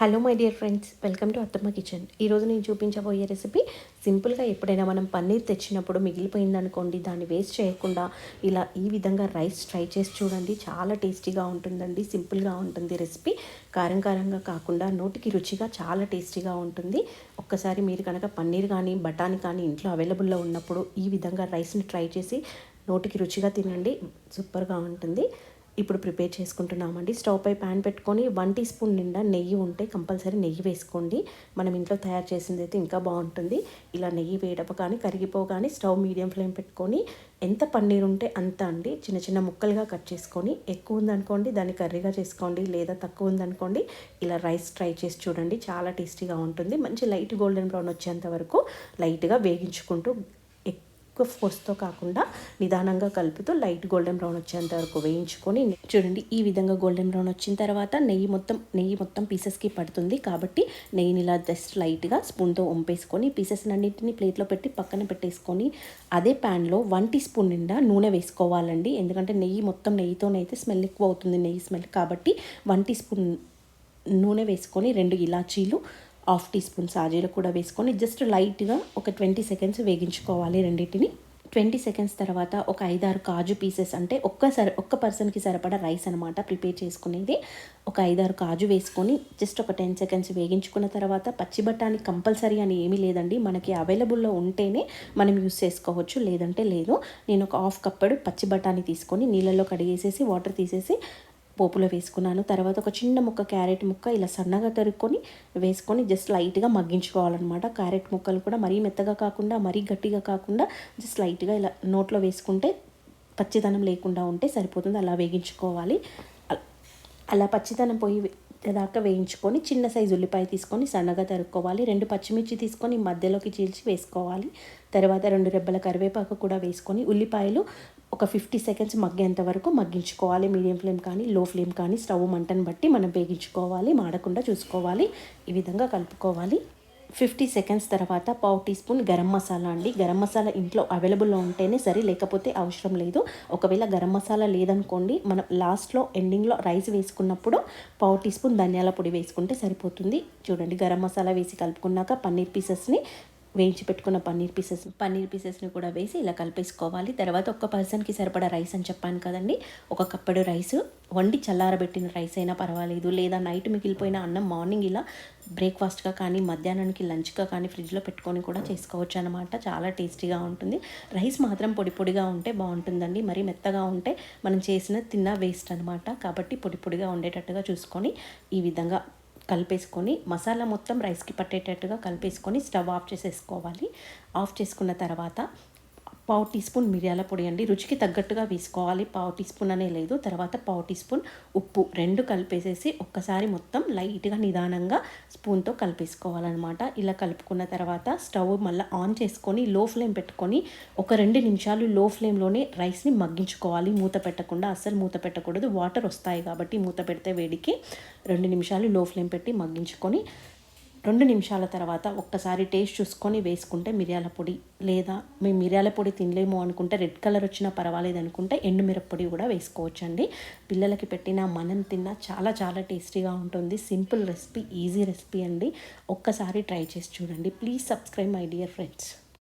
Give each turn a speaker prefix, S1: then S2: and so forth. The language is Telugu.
S1: Hello my dear friends welcome to Attamma kitchen ఈరోజు నేను చూపించబోయే రెసిపీ సింపుల్గా ఎప్పుడైనా మనం పన్నీర్ తెచ్చినప్పుడు మిగిలిపోయింది అనుకోండి దాన్ని వేస్ట్ చేయకుండా ఇలా ఈ విధంగా రైస్ ట్రై చేసి చూడండి. చాలా టేస్టీగా ఉంటుందండి సింపుల్గా ఉంటుంది రెసిపీ కారం కారంగా కాకుండా నోటికి రుచిగా చాలా టేస్టీగా ఉంటుంది. ఒక్కసారి మీరు కనుక పన్నీర్ కానీ బఠానీ కానీ ఇంట్లో అవైలబుల్లో ఉన్నప్పుడు ఈ విధంగా రైస్ని ట్రై చేసి నోటికి రుచిగా తినండి. సూపర్గా ఉంటుంది. ఇప్పుడు ప్రిపేర్ చేసుకుంటున్నామండి. స్టవ్ పై ప్యాన్ పెట్టుకొని వన్ టీ స్పూన్ నిండా నెయ్యి ఉంటే కంపల్సరీ నెయ్యి వేసుకోండి. మనం ఇంట్లో తయారు చేసింది అయితే ఇంకా బాగుంటుంది. ఇలా నెయ్యి వేయడప కానీ కరిగిపోగానే స్టవ్ మీడియం ఫ్లేమ్ పెట్టుకొని ఎంత పన్నీర్ ఉంటే అంత అండి. చిన్న చిన్న ముక్కలుగా కట్ చేసుకొని ఎక్కువ ఉందనుకోండి దాన్ని కర్రీగా చేసుకోండి లేదా తక్కువ ఉందనుకోండి ఇలా రైస్ ట్రై చేసి చూడండి. చాలా టేస్టీగా ఉంటుంది. మంచి లైట్ గోల్డెన్ బ్రౌన్ వచ్చేంత వరకు లైట్గా వేగించుకుంటూ ఎక్కువ ఫోర్స్తో కాకుండా నిదానంగా కలుపుతూ లైట్ గోల్డెన్ బ్రౌన్ వచ్చేంత వరకు వేయించుకొని చూడండి ఈ విధంగా గోల్డెన్ బ్రౌన్ వచ్చిన తర్వాత నెయ్యి మొత్తం నెయ్యి మొత్తం పీసెస్కి పడుతుంది కాబట్టి నెయ్యిని ఇలా జస్ట్ లైట్గా స్పూన్తో వంపేసుకొని పీసెస్ అన్నింటినీ ప్లేట్లో పెట్టి పక్కన పెట్టేసుకొని అదే ప్యాన్లో వన్ టీ స్పూన్ నిండా నూనె వేసుకోవాలండి. ఎందుకంటే నెయ్యి మొత్తం నెయ్యితోనైతే స్మెల్ ఎక్కువ అవుతుంది నెయ్యి స్మెల్. కాబట్టి వన్ టీ స్పూన్ నూనె వేసుకొని రెండు ఇలాచీలు హాఫ్ టీ స్పూన్ సాజీలు కూడా వేసుకొని జస్ట్ లైట్గా ఒక ట్వంటీ సెకండ్స్ వేగించుకోవాలి రెండింటిని. ట్వంటీ సెకండ్స్ తర్వాత ఒక ఐదారు కాజు పీసెస్ అంటే ఒక్క ఒక్కసారి ఒక్క పర్సన్కి సరిపడా రైస్ అనమాట ప్రిపేర్ చేసుకునేది. ఒక ఐదారు కాజు వేసుకొని జస్ట్ ఒక టెన్ సెకండ్స్ వేగించుకున్న తర్వాత పచ్చి బఠానీ కంపల్సరీ అని ఏమీ లేదండి. మనకి అవైలబుల్లో ఉంటేనే మనం యూస్ చేసుకోవచ్చు లేదంటే లేదు. నేను ఒక హాఫ్ కప్పడు పచ్చి బఠానీ తీసుకొని నీళ్ళల్లో కడిగేసేసి వాటర్ తీసేసి పోపులో వేసుకున్నాను. తర్వాత ఒక చిన్న ముక్క క్యారెట్ ముక్క ఇలా సన్నగా తరుక్కొని వేసుకొని జస్ట్ లైట్గా మగ్గించుకోవాలన్నమాట. క్యారెట్ ముక్కలు కూడా మరీ మెత్తగా కాకుండా మరీ గట్టిగా కాకుండా జస్ట్ లైట్గా ఇలా నోట్లో వేసుకుంటే పచ్చిదనం లేకుండా ఉంటే సరిపోతుంది. అలా వేగించుకోవాలి. అలా పచ్చిదనం పోయి దాకా వేయించుకొని చిన్న సైజు ఉల్లిపాయ తీసుకొని సన్నగా తరుక్కోవాలి. రెండు పచ్చిమిర్చి తీసుకొని మధ్యలోకి చీల్చి వేసుకోవాలి. తర్వాత రెండు రెబ్బల కరివేపాకు కూడా వేసుకొని ఉల్లిపాయలు ఒక ఫిఫ్టీ సెకండ్స్ మగ్గేంత వరకు మగ్గించుకోవాలి. మీడియం ఫ్లేమ్ కానీ లో ఫ్లేమ్ కానీ స్టవ్ మంటను బట్టి మనం వేగించుకోవాలి మాడకుండా చూసుకోవాలి. ఈ విధంగా కలుపుకోవాలి. ఫిఫ్టీ సెకండ్స్ తర్వాత పావు టీ స్పూన్ గరం మసాలా అండి. గరం మసాలా ఇంట్లో అవైలబుల్లో ఉంటేనే సరే లేకపోతే అవసరం లేదు. ఒకవేళ గరం మసాలా లేదనుకోండి మనం లాస్ట్లో ఎండింగ్లో రైస్ వేసుకున్నప్పుడు పావు టీ స్పూన్ ధనియాల పొడి వేసుకుంటే సరిపోతుంది. చూడండి గరం మసాలా వేసి కలుపుకున్నాక పన్నీర్ పీసెస్ని వేయించి పెట్టుకున్న పన్నీర్ పీసెస్ పన్నీర్ పీసెస్ని కూడా వేసి ఇలా కలిపేసుకోవాలి. తర్వాత ఒక్క పర్సన్కి సరిపడా రైస్ అని చెప్పాను కదండి. ఒక కప్పడు రైస్ వండి చల్లారబెట్టిన రైస్ అయినా పర్వాలేదు. లేదా నైట్ మిగిలిపోయిన అన్నం మార్నింగ్ ఇలా బ్రేక్ఫాస్ట్గా కానీ మధ్యాహ్నానికి లంచ్గా కానీ ఫ్రిడ్జ్లో పెట్టుకొని కూడా చేసుకోవచ్చు అనమాట చాలా టేస్టీగా ఉంటుంది. రైస్ మాత్రం పొడి పొడిగా ఉంటే బాగుంటుందండి. మరి మెత్తగా ఉంటే మనం చేసిన తిన్న వేస్ట్ అనమాట కాబట్టి పొడి పొడిగా ఉండేటట్టుగా చూసుకొని ఈ విధంగా కలిపేసుకొని మసాలా మొత్తం రైస్కి పట్టేటట్టుగా కలిపేసుకొని స్టవ్ ఆఫ్ చేసేసుకోవాలి. ఆఫ్ చేసుకున్న తర్వాత పావు టీ స్పూన్ మిరియాల పొడి అండి. రుచికి తగ్గట్టుగా వేసుకోవాలి. పావు టీ స్పూన్ అనే లేదు. తర్వాత పావు టీ స్పూన్ ఉప్పు రెండు కలిపేసేసి ఒక్కసారి మొత్తం లైట్గా నిదానంగా స్పూన్తో కలిపేసుకోవాలన్నమాట. ఇలా కలుపుకున్న తర్వాత స్టవ్ మళ్ళీ ఆన్ చేసుకొని లో ఫ్లేమ్ పెట్టుకొని ఒక రెండు నిమిషాలు లో ఫ్లేమ్లోనే రైస్ని మగ్గించుకోవాలి. మూత పెట్టకుండా అస్సలు మూత పెట్టకూడదు. వాటర్ వస్తాయి కాబట్టి మూత పెడితే వేడికి రెండు నిమిషాలు లో ఫ్లేమ్ పెట్టి మగ్గించుకొని రెండు నిమిషాల తర్వాత ఒక్కసారి టేస్ట్ చూసుకొని వేసుకుంటే మిరియాల పొడి లేదా మేము మిరియాల పొడి తినలేము అనుకుంటే రెడ్ కలర్ వచ్చినా పర్వాలేదు అనుకుంటే ఎండు మిరప్పొడి కూడా వేసుకోవచ్చండి. పిల్లలకి పెట్టిన మనం తిన్నా చాలా చాలా టేస్టీగా ఉంటుంది. సింపుల్ రెసిపీ ఈజీ రెసిపీ అండి. ఒక్కసారి ట్రై చేసి చూడండి. Please subscribe my dear friends.